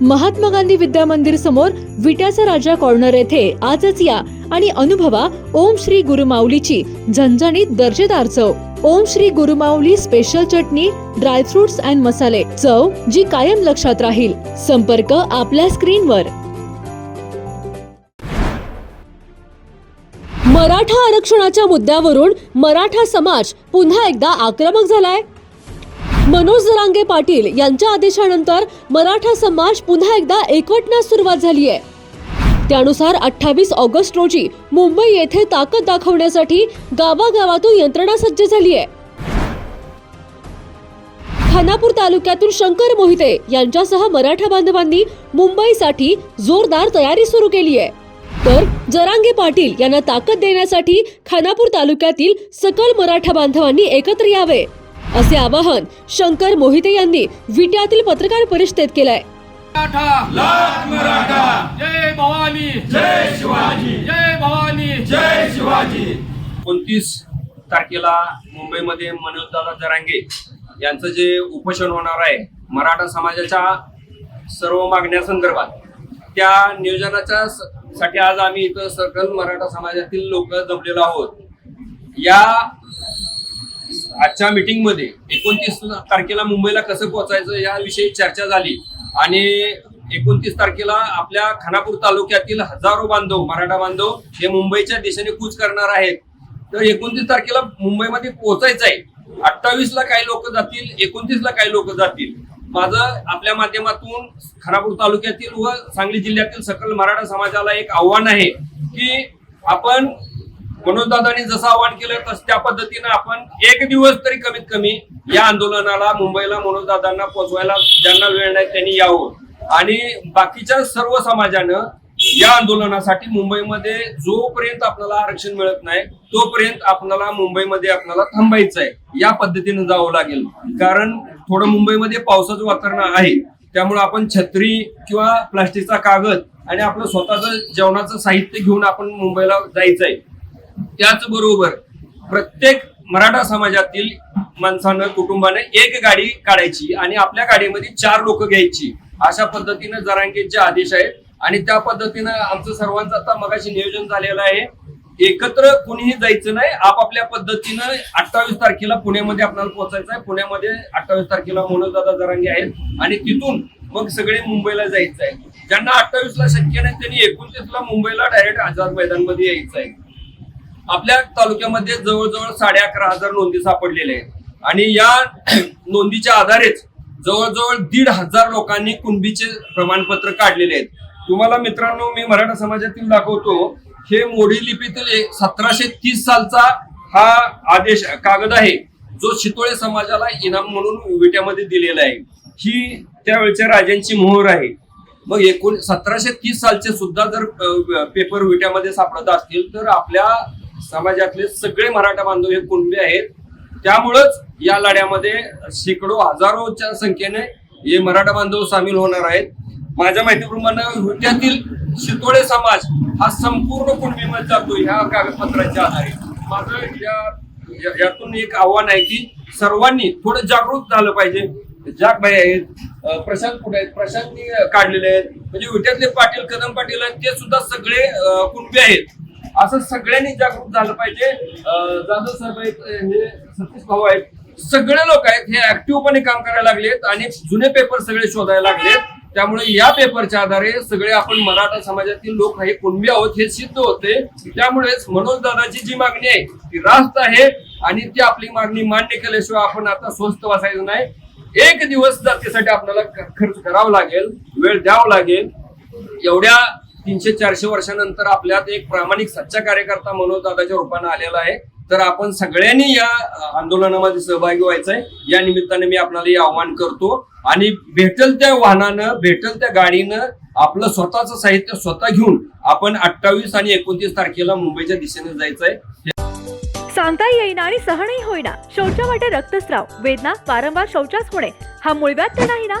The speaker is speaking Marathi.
महात्मा गांधी विद्या मंदिर समोर विट्याचा राजा कॉर्नर येथे आजच या आणि अनुभवा ओम श्री गुरुमाऊलीची झणझणीत दर्जेदार चव. ओम श्री गुरुमाऊली स्पेशल चटणी ड्रायफ्रुट्स अँड मसाले चव जी कायम लक्षात राहील. संपर्क आपल्या स्क्रीनवर. मराठा आरक्षणाच्या मुद्द्यावरून मराठा समाज पुन्हा एकदा आक्रमक झालाय? मनोज जरांगे पाटील यांच्या आदेशानंतर मराठा समाज पुन्हा एकदा एकवटण्यास सुरुवात झाली आहे. त्यानुसार अठ्ठावीस ऑगस्ट रोजी मुंबई येथे ताकद दाखवण्यासाठी गावागावातून यंत्रणा सज्ज झाली आहे. खानापूर तालुक्यातून शंकर मोहिते यांच्यासह मराठा बांधवांनी मुंबईसाठी जोरदार तयारी सुरू केली आहे. तर जरांगे पाटील यांना ताकद देण्यासाठी खानापूर तालुक्यातील सकल मराठा बांधवांनी एकत्र यावे. असे आवाहन शंकर मोहिते यांनी विट्यातील पत्रकार परिषदेत केलंय. मराठा लाख मराठा. जय भवानी. जय शिवाजी. जय भवानी. जय शिवाजी. एकोणतीस तारखेला मुंबईमध्ये मनोजदादा जरांगे यांचं जे उपोषण होणार आहे मराठा समाजाच्या सर्व मागण्यासंदर्भात त्या नियोजनाच्या साठी आज आम्ही इथं सकल मराठा समाजातील लोक जमलेलो आहोत. या आजच्या मीटिंगमध्ये एकोणतीस तारखेला मुंबईला कसं पोहोचायचं याविषयी चर्चा झाली. आणि एकोणतीस तारखेला आपल्या खानापूर तालुक्यातील हजारो बांधव मराठा बांधव हे मुंबईच्या दिशेने कूच करणार आहेत. तर एकोणतीस तारखेला मुंबईमध्ये पोहोचायचं आहे. अठ्ठावीस ला काही लोक जातील एकोणतीस ला काही लोक जातील. माझं आपल्या माध्यमातून खानापूर तालुक्यातील व सांगली जिल्ह्यातील सकल मराठा समाजाला एक आव्हान आहे की आपण मनोजदादांनी जसं आवाहन केलं तसं त्या पद्धतीनं आपण एक दिवस तरी कमीत कमी या आंदोलनाला मुंबईला मनोजदादांना पोहोचवायला ज्यांना वेळ नाही त्यांनी यावं. आणि बाकीच्या सर्व समाजानं या आंदोलनासाठी मुंबईमध्ये जोपर्यंत आपल्याला आरक्षण मिळत नाही तोपर्यंत आपल्याला मुंबईमध्ये आपल्याला थांबायचं आहे. या पद्धतीनं जावं लागेल. कारण थोडं मुंबईमध्ये पावसाचं वातावरण आहे. त्यामुळे आपण छत्री किंवा प्लास्टिकचा कागद आणि आपलं स्वतःचं जेवणाचं साहित्य घेऊन आपण मुंबईला जायचं आहे त्याचबरोबर प्रत्येक मराठा समाजातील माणसानं कुटुंबाने एक गाडी काढायची आणि आपल्या गाडीमध्ये चार लोक घ्यायची. अशा पद्धतीनं जरांगेचे आदेश आहेत. आणि त्या पद्धतीनं आमचं सर्वांचं आता मगाशी नियोजन झालेलं आहे. एकत्र कुणीही जायचं नाही. आपापल्या पद्धतीनं अठ्ठावीस तारखेला पुण्यामध्ये आपल्याला पोहोचायचं आहे. पुण्यामध्ये अठ्ठावीस तारखेला मनोजदादा जरांगे आहेत. आणि तिथून मग सगळे मुंबईला जायचं आहे. ज्यांना अठ्ठावीस ला शक्य नाही त्यांनी एकोणतीस ला मुंबईला डायरेक्ट आझाद मैदानमध्ये यायचं आहे. आपल्या तालुक्यामध्ये जवळजवळ साडे अकरा हजार नोंदी सापडलेल्या आहेत. आणि या नोंदीच्या आधारेच जवळजवळ दीड हजार लोकांनी कुणबीचे प्रमाणपत्र काढलेले आहेत. तुम्हाला मित्रांनो मी मराठा समाजातील दाखवतो हे मोडी लिपीतील सतराशे तीस सालचा हा आदेश कागद आहे जो शितोळे समाजाला इनाम म्हणून विट्यामध्ये दिलेला आहे. ही त्यावेळच्या राजांची मोहर आहे. मग एकूण सतराशे तीस सालचे सुद्धा जर पेपर विट्यामध्ये सापडत असतील तर आपल्या समाजातले सगळे मराठा बांधव हे कुणबे आहेत. त्यामुळंच या लढ्यामध्ये शेकडो हजारोच्या संख्येने हे मराठा बांधव सामील होणार आहेत. माझ्या माहितीप्रमाणे विट्यातील शितोळे समाज हा संपूर्ण कुणबीमध्ये जातो ह्या कागदपत्रांच्या आधारे. माझं या यातून एक आव्हान आहे की सर्वांनी थोडं जागृत झालं पाहिजे. जाग भाई आहेत. प्रशांत कुठे आहेत? प्रशांतनी काढलेले आहेत. म्हणजे विट्यातले पाटील कदम पाटील आहेत ते सुद्धा सगळे अं, कुणबी आहेत. असं सगळ्यांनी जागरूक झालं पाहिजे. जाधव साहेब आहेत हे सतीश भाऊ आहेत. सगळे लोक आहेत हे ऍक्टिव्हपणे काम करायला लागलेत आणि जुने पेपर सगळे शोधायला लागलेत. त्यामुळे या पेपरच्या आधारे सगळे आपण मराठा समाजातील लोक हे कुणबी आहोत हे सिद्ध होते. त्यामुळेच मनोज दादाची जी मागणी आहे ती रास्त आहे आणि ती आपली मागणी मान्य केल्याशिवाय आपण आता स्वस्त वाचायचं नाही. एक दिवस जातीसाठी आपल्याला खर्च करावा लागेल वेळ द्यावा लागेल. एवढ्या तीनशे चारशे वर्षानंतर आपल्यात एक प्रामाणिक सच्चा कार्यकर्ता मनोज दादाच्या रूपाने आलेला आहे. तर आपण सगळ्यांनी या आंदोलनामध्ये सहभागी व्हायचंय. या निमित्ताने मी आपल्याला हे आव्हान करतो. आणि भेटल त्या वाहनानं भेटल त्या गाडीनं आपलं स्वतःचं साहित्य स्वतः घेऊन आपण अठ्ठावीस आणि एकोणतीस तारखेला मुंबईच्या दिशेने जायचंय. सांगता येईना आणि सहनही होईना. शौचावाटे रक्तस्राव. वेदना वारंवार शौचास होणे. हा मूळव्याध तर नाही ना?